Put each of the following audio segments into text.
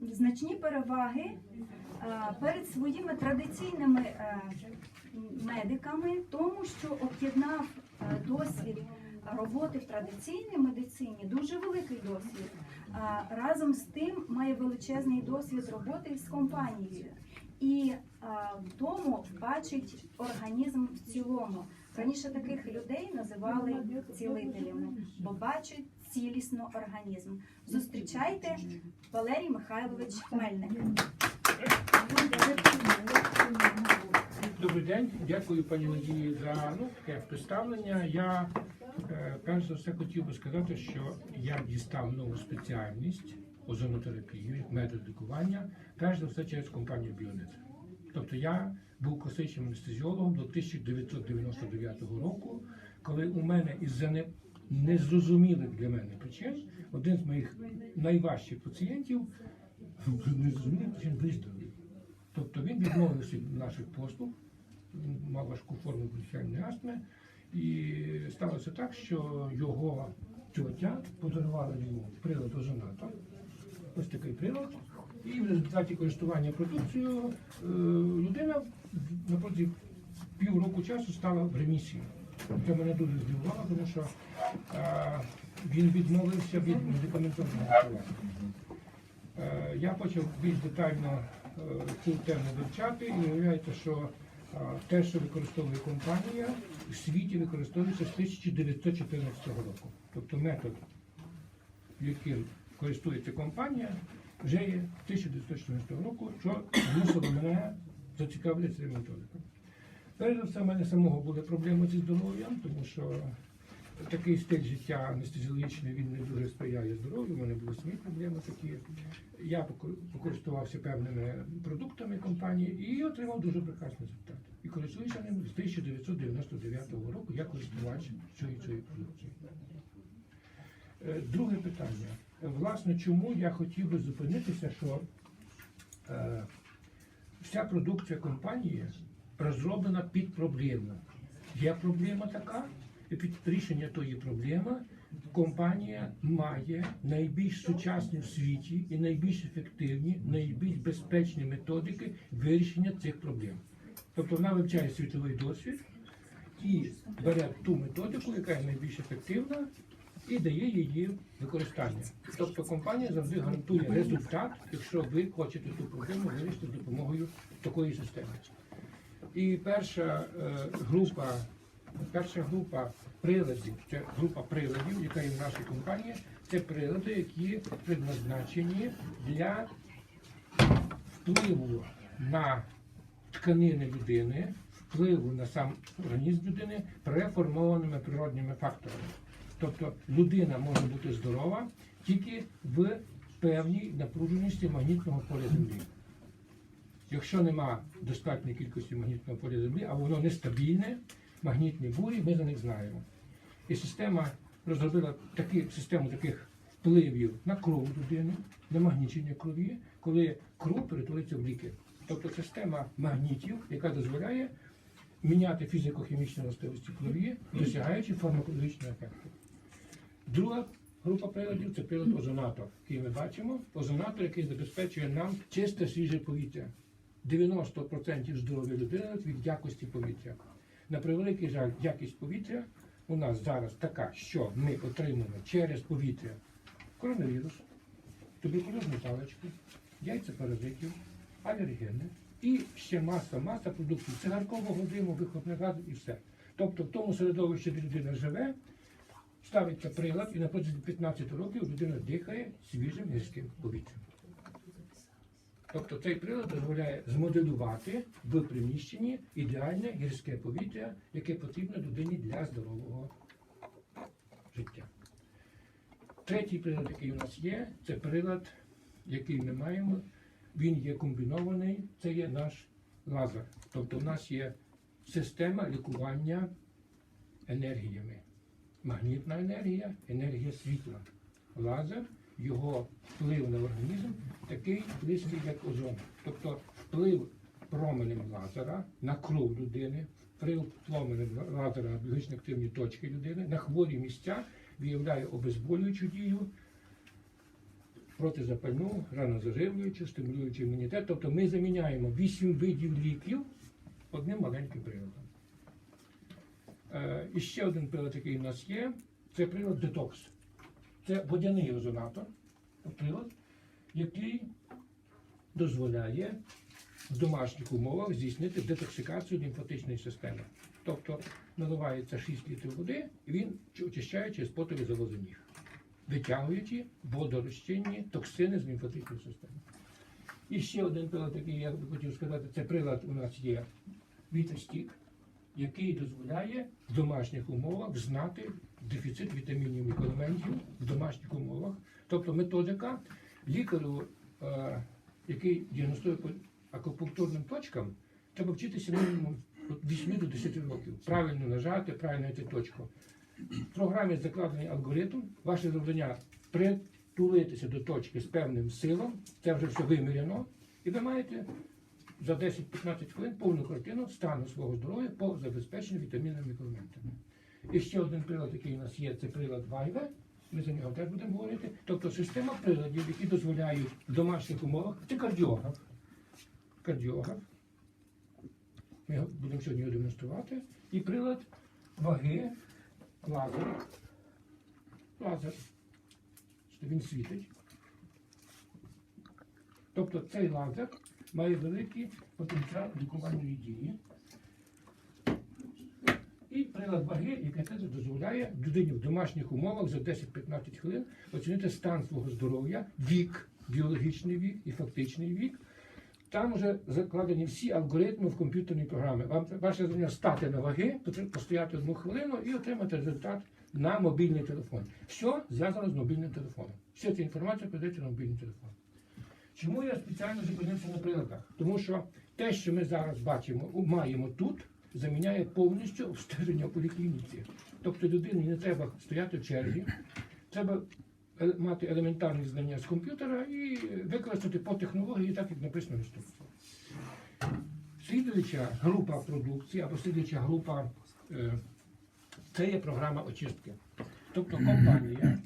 значні переваги е, перед своїми традиційними е, медиками, тому що об'єднав е, досвід роботи в традиційній медицині, дуже великий досвід. Разом з тим має величезний досвід роботи з компанією. І в тому бачить організм в цілому. Раніше таких людей називали цілителями, бо бачать цілісно організм. Зустрічайте Валерій Михайлович Хмельник. Добрий день, дякую пані Надії за ну, таке представлення. Я е, перш за все хотів би сказати, що я дістав нову спеціальність озонотерапію, метод лікування, перш за все через компанію Біонет. Тобто я був класичним анестезіологом до 1999 року, коли у мене із-за не- незрозумілих для мене причин один з моїх найважчих пацієнтів незрозумілих причин виздоровів. Тобто він відмовився від наших послуг, мав важку форму бронхіальної астми, і сталося так, що його тьотя подарувала йому прилад озонатор. Ось такий прилад. І в результаті користування продукцією е, людина на протязі півроку часу стала в ремісії. Це мене дуже здивувало, тому що е, він відмовився від медикаментозного лікування. Е, Я почав більш детально е, цю тему вивчати і виявляється, що е, те, що використовує компанія, в світі використовується з 1914 року. Тобто метод, яким користується компанія, вже є 1914 року, що змусило мене зацікавитися методикою. Перш за все, в мене самого були проблеми зі здоров'ям, тому що такий стиль життя анестезіологічний він не дуже сприяє здоров'ю. У мене були самі проблеми такі. Я покористувався певними продуктами компанії і отримав дуже прекрасний результат. І користуюся ним з 1999 року. Я користувач цієї цієї продукції. Е, Друге питання. Власне, чому я хотів би зупинитися, що е, вся продукція компанії розроблена під проблему. Є проблема така, і під рішення тої проблеми компанія має найбільш сучасні в світі і найбільш ефективні, найбільш безпечні методики вирішення цих проблем. Тобто вона вивчає світовий досвід і бере ту методику, яка є найбільш ефективна, і дає її використання. Тобто компанія завжди гарантує результат, якщо ви хочете ту проблему вирішити з допомогою такої системи. І перша е, група, перша група приладів, це група приладів, яка є в нашій компанії, це прилади, які предназначені для впливу на тканини людини, впливу на сам організм людини преформованими природніми факторами. Тобто людина може бути здорова тільки в певній напруженості магнітного поля Землі. Якщо нема достатньої кількості магнітного поля Землі, а воно нестабільне, магнітні бурі, ми за них знаємо. І система розробила такі, систему таких впливів на кров людини, на магнічення крові, коли кров перетворюється в ліки. Тобто система магнітів, яка дозволяє міняти фізико-хімічні властивості крові, досягаючи фармакологічного ефекту. Друга група приладів це прилад озонатор, який ми бачимо. Озонатор, який забезпечує нам чисте свіже повітря. 90% здоров'я людини від якості повітря. На превеликий жаль, якість повітря у нас зараз така, що ми отримуємо через повітря коронавірус, туберкульозну паличку, яйця паразитів, алергени і ще маса, маса продуктів цигаркового диму, вихлопних газів і все. Тобто в тому середовищі, де людина живе, ставиться прилад і на протязі 15 років людина дихає свіжим гірським повітрям. Тобто цей прилад дозволяє змоделювати в приміщенні ідеальне гірське повітря, яке потрібно людині для здорового життя. Третій прилад, який у нас є, це прилад, який ми маємо. Він є комбінований, це є наш лазер. Тобто у нас є система лікування енергіями. Магнітна енергія, енергія світла. Лазер, його вплив на організм такий близький, як озон. Тобто вплив променем лазера на кров людини, вплив променем лазера на біологічно активні точки людини, на хворі місця виявляє обезболюючу дію, протизапальну, ранозаживлюючу, стимулюючу імунітет. Тобто ми заміняємо 8 видів ліків одним маленьким приладом. Е, і ще один прилад, який в нас є, це прилад детокс. Це водяний резонатор, прилад, який дозволяє в домашніх умовах здійснити детоксикацію лімфатичної системи. Тобто наливається 6 літрів води, і він чи- очищає через потові залози ніг, витягуючи водорозчинні токсини з лімфатичної системи. І ще один прилад, який я хотів сказати, це прилад у нас є Вітастік, який дозволяє в домашніх умовах знати дефіцит вітамінів і мікроелементів в домашніх умовах. Тобто методика лікарю, е, який діагностує по акупунктурним точкам, треба вчитися мінімум від 8 до 10 років. Правильно нажати, правильно йти точку. В програмі закладений алгоритм. Ваше завдання притулитися до точки з певним силом. Це вже все виміряно. І ви маєте за 10-15 хвилин повну картину стану свого здоров'я по забезпеченню вітамінами і мікроелементами. І ще один прилад, який у нас є, це прилад Вайве. Ми за нього теж будемо говорити. Тобто система приладів, які дозволяють в домашніх умовах, це кардіограф. Кардіограф. Ми його будемо сьогодні демонструвати. І прилад ваги, лазер. Лазер. Він світить. Тобто цей лазер має великий потенціал лікувальної дії. Прилад ваги, який це дозволяє людині в домашніх умовах за 10-15 хвилин оцінити стан свого здоров'я, вік, біологічний вік і фактичний вік. Там вже закладені всі алгоритми в комп'ютерній програмі. Вам ваше завдання стати на ваги, постояти одну хвилину і отримати результат на мобільний телефон. Все зв'язано з мобільним телефоном. Вся ця інформація передається на мобільний телефон. Чому я спеціально зупинився на приладах? Тому що те, що ми зараз бачимо, маємо тут, заміняє повністю обстеження в поліклініці. Тобто людині не треба стояти в черзі, треба е- мати елементарні знання з комп'ютера і використати по технології, так як написано в інструкції. Слідуюча група продукції або слідуюча група е, це є програма очистки. Тобто компанія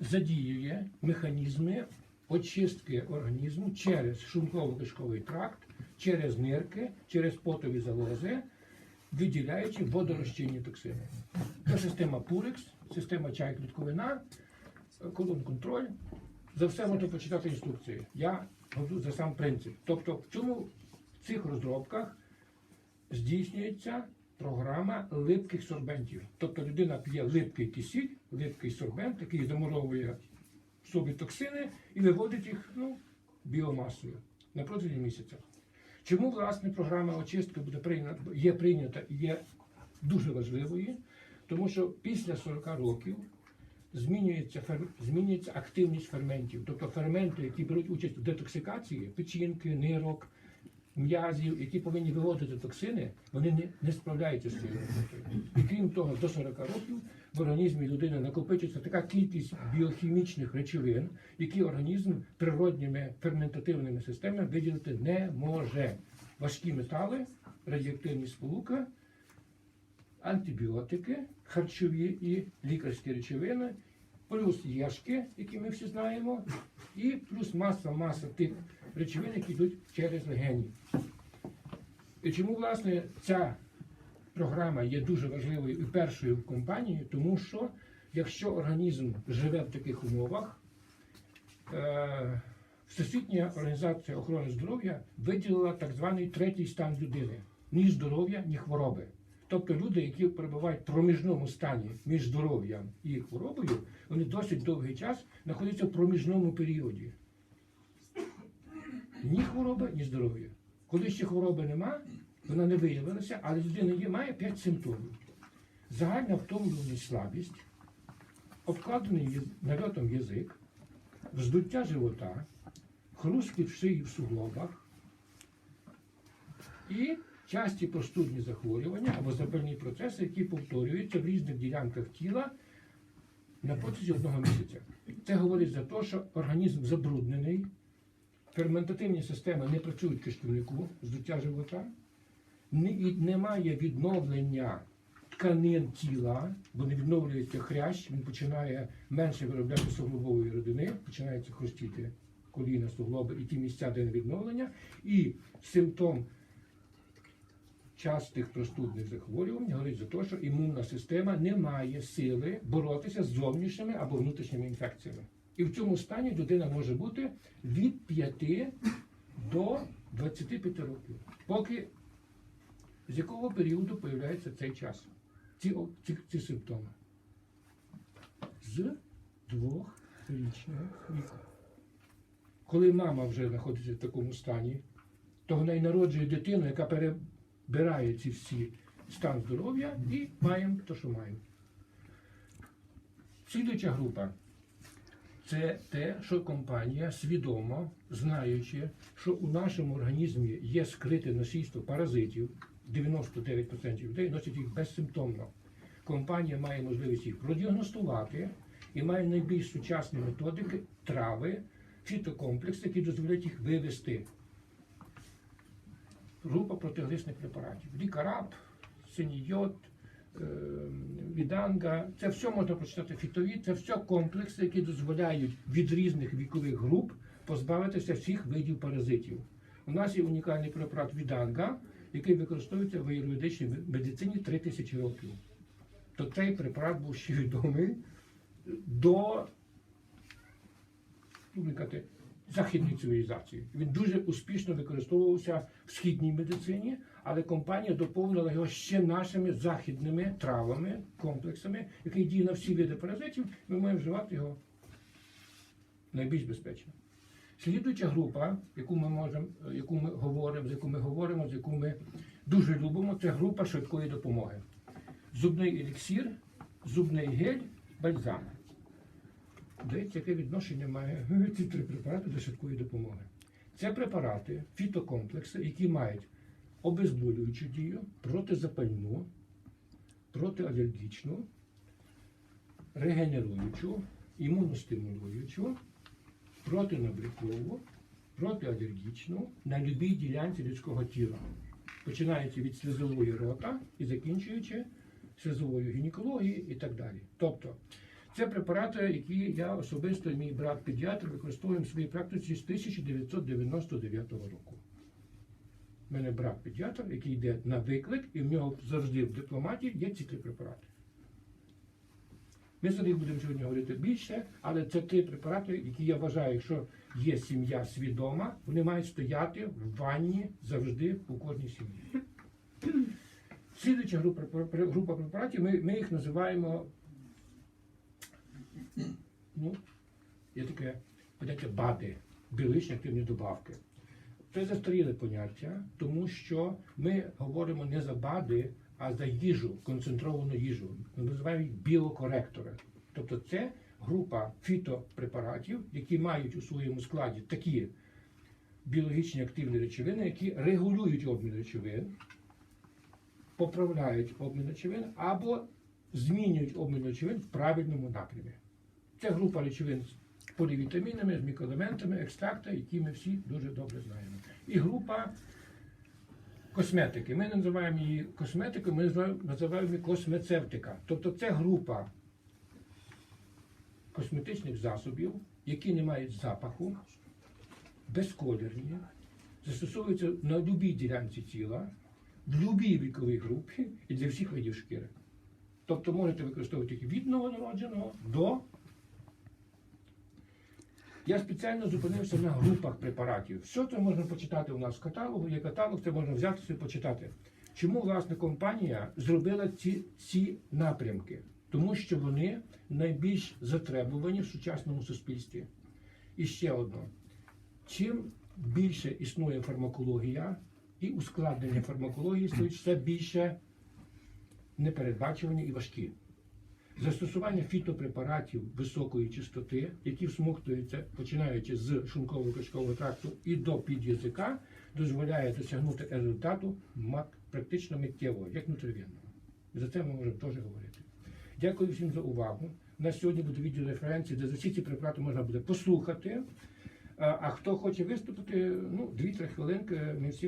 задіює механізми очистки організму через шлунково-кишковий тракт, через нирки, через потові залози, виділяючи водорозчинні токсини. Це система Purex, система чай клітковина, колон контроль. За все можна почитати інструкції. Я говорю за сам принцип. Тобто, в чому в цих розробках здійснюється програма липких сорбентів. Тобто людина п'є липкий кисіль, липкий сорбент, який замуровує в собі токсини і виводить їх ну, біомасою на протязі місяця. Чому власне програма очистки буде прийнята, є прийнята і є дуже важливою? Тому що після 40 років змінюється, фер- змінюється активність ферментів. Тобто ферменти, які беруть участь в детоксикації, печінки, нирок, м'язів, які повинні виводити токсини, вони не, не справляються з цією роботою. І крім того, до 40 років в організмі людини накопичується така кількість біохімічних речовин, які організм природніми ферментативними системами виділити не може. Важкі метали, радіоактивні сполука, антибіотики, харчові і лікарські речовини, плюс яшки, які ми всі знаємо, і плюс маса, маса тих речовин, які йдуть через легені. І чому, власне, ця програма є дуже важливою і першою в компанії, тому що якщо організм живе в таких умовах, е, Всесвітня організація охорони здоров'я виділила так званий третій стан людини ні здоров'я, ні хвороби. Тобто люди, які перебувають в проміжному стані між здоров'ям і хворобою, вони досить довгий час знаходяться в проміжному періоді. Ні хвороби, ні здоров'я. Коли ще хвороби нема, вона не виявилася, але людина є, має 5 симптомів. Загальна втомленість, слабість, обкладений нальотом язик, вздуття живота, хрусткіт в шиї в суглобах і часті простудні захворювання або запальні процеси, які повторюються в різних ділянках тіла на протязі одного місяця. Це говорить за те, що організм забруднений, ферментативні системи не працюють кишківнику, здуття живота, не- немає відновлення тканин тіла, бо не відновлюється хрящ, він починає менше виробляти суглобової родини, починається хрустіти коліна, суглоби і ті місця, де не відновлення. І симптом частих простудних захворювань говорить за те, що імунна система не має сили боротися з зовнішніми або внутрішніми інфекціями. І в цьому стані людина може бути від 5 до 25 років. Поки з якого періоду появляється цей час? Ці, ці, ці симптоми? З двохрічного віку. Коли мама вже знаходиться в такому стані, то вона й народжує дитину, яка перебирає ці всі стан здоров'я і маємо те, що маємо. Слідуюча група це те, що компанія свідомо, знаючи, що у нашому організмі є скрите носійство паразитів, 99% людей носять їх безсимптомно. Компанія має можливість їх продіагностувати і має найбільш сучасні методики трави, фітокомплекси, які дозволяють їх вивести. Група протиглисних препаратів. Лікараб, синій йод, е, віданга. Це все можна прочитати фітові, це все комплекси, які дозволяють від різних вікових груп позбавитися всіх видів паразитів. У нас є унікальний препарат віданга, який використовується в аюрведичній медицині 3000 років. То цей препарат був ще відомий до західної цивілізації. Він дуже успішно використовувався в східній медицині, але компанія доповнила його ще нашими західними травами, комплексами, який діє на всі види паразитів. Ми маємо вживати його найбільш безпечно. Слідуюча група, яку ми можемо, яку ми говоримо, з яку ми говоримо, з яку ми дуже любимо, це група швидкої допомоги. Зубний еліксір, зубний гель, бальзам. Дивіться, яке відношення має ці три препарати до швидкої допомоги. Це препарати, фітокомплекси, які мають обезболюючу дію, протизапальну, протиалергічну, регенеруючу, імуностимулюючу, протинабрякову, протиалергічну на любій ділянці людського тіла, починаючи від слізової рота і закінчуючи слізовою гінекологією і так далі. Тобто, це препарати, які я особисто мій брат педіатр використовуємо в своїй практиці з 1999 року. У мене брат педіатр, який йде на виклик, і в нього завжди в дипломаті є ці три препарати. Ми за них будемо сьогодні говорити більше, але це три препарати, які я вважаю, якщо є сім'я свідома, вони мають стояти в ванні завжди у кожній сім'ї. Слідуюча група, група препаратів, ми, ми їх називаємо ну, є таке поняття БАДи, біологічні активні добавки. Це застаріле поняття, тому що ми говоримо не за БАДи, а за їжу, концентровану їжу. Ми називаємо їх біокоректори. Тобто це група фітопрепаратів, які мають у своєму складі такі біологічні активні речовини, які регулюють обмін речовин, поправляють обмін речовин або змінюють обмін речовин в правильному напрямі. Це група речовин з полівітамінами, з мікроелементами, екстракти, які ми всі дуже добре знаємо. І група косметики. Ми називаємо її косметикою, ми називаємо- її космецевтика. Тобто це група косметичних засобів, які не мають запаху, безколірні, застосовуються на будь-якій ділянці тіла, в будь-якій віковій групі і для всіх видів шкіри. Тобто можете використовувати від новонародженого до. Я спеціально зупинився на групах препаратів. Що це можна почитати у нас в каталогу? Є каталог, це можна взяти і почитати. Чому власне компанія зробила ці, ці напрямки? Тому що вони найбільш затребувані в сучасному суспільстві. І ще одно: чим більше існує фармакологія і ускладнення фармакології все більше непередбачувані і важкі. Застосування фітопрепаратів високої чистоти, які всмоктуються, починаючи з шлунково-кишкового тракту і до під'язика, дозволяє досягнути результату практично миттєвого, як нутрівенного. За це ми можемо теж говорити. Дякую всім за увагу. У нас сьогодні буде відео референції, де за всі ці препарати можна буде послухати. А хто хоче виступити, ну, 2-3 хвилинки, ми всі.